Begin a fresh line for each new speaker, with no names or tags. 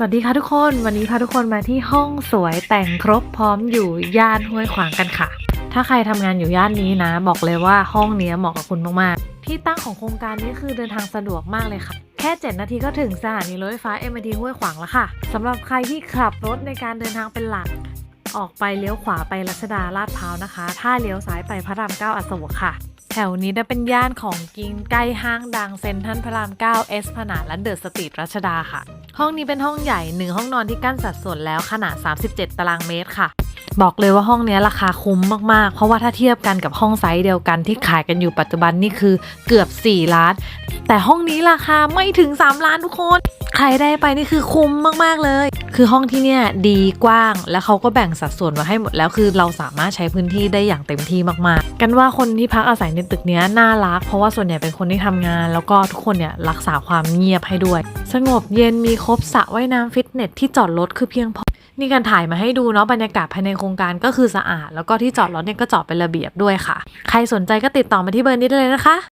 สวัสดีค่ะทุกคนวันนี้พาทุกคนมาที่ห้องสวยแต่งครบพร้อมอยู่ย่านห้วยขวางกันค่ะ ถ้าใครทำงานอยู่ย่านนี้นะ บอกเลยว่าห้องนี้เหมาะกับคุณมากๆ ที่ตั้งของโครงการนี้คือเดินทางสะดวกมากเลยค่ะ แค่ 7 นาทีก็ถึงสถานีรถไฟฟ้า MRT ห้วยขวางแล้วค่ะสำหรับใครที่ขับรถในการเดินทางเป็นหลัก ออกไปเลี้ยวขวาไปรัชดาลาดพร้าวนะคะ ถ้าเลี้ยวซ้ายไปพระรามเก้าอโศกค่ะ แถวนี้นะเป็นย่านของกินใกล้ห้างดังเซ็นทรัลพระรามเก้าเอสพนาและเดอะสตรีทรัชดาค่ะ ห้องนี้เป็นห้องใหญ่หนึ่งห้องนอนที่กั้นสัดส่วนแล้วขนาด 37 ตารางเมตรค่ะ บอกเลยว่าห้องนี้ราคาคุ้มมากๆ เพราะว่าถ้าเทียบกันกับห้องไซส์เดียวกันที่ขายกันอยู่ปัจจุบันนี่คือเกือบ 4 ล้าน แต่ห้องนี้ราคาไม่ถึง 3 ล้านทุกคน ใครได้ไปนี่คือคุ้มมากๆเลย คือห้องที่เนี่ยดีกว้างแล้วเขาก็แบ่งสัดส่วนมาให้หมดแล้วคือเราสามารถใช้พื้นที่ได้อย่างเต็มที่มากๆ กันว่าคนที่พักอาศัยในตึกนี้น่ารัก เพราะว่าส่วนใหญ่เป็นคนที่ทำงาน แล้วก็ทุกคนเนี่ยรักษาความเงียบให้ด้วย สงบเย็นมีครบสระว่ายน้ำฟิตเนสที่จอดรถคือเพียงพอ นี่การถ่ายมาให้ดูเนาะบรรยากาศภายในโครงการก็คือสะอาด แล้วก็ที่จอดรถเนี่ยก็จอดเป็นระเบียบด้วยค่ะ ใครสนใจก็ติดต่อมาที่เบอร์นี้ได้เลยนะคะ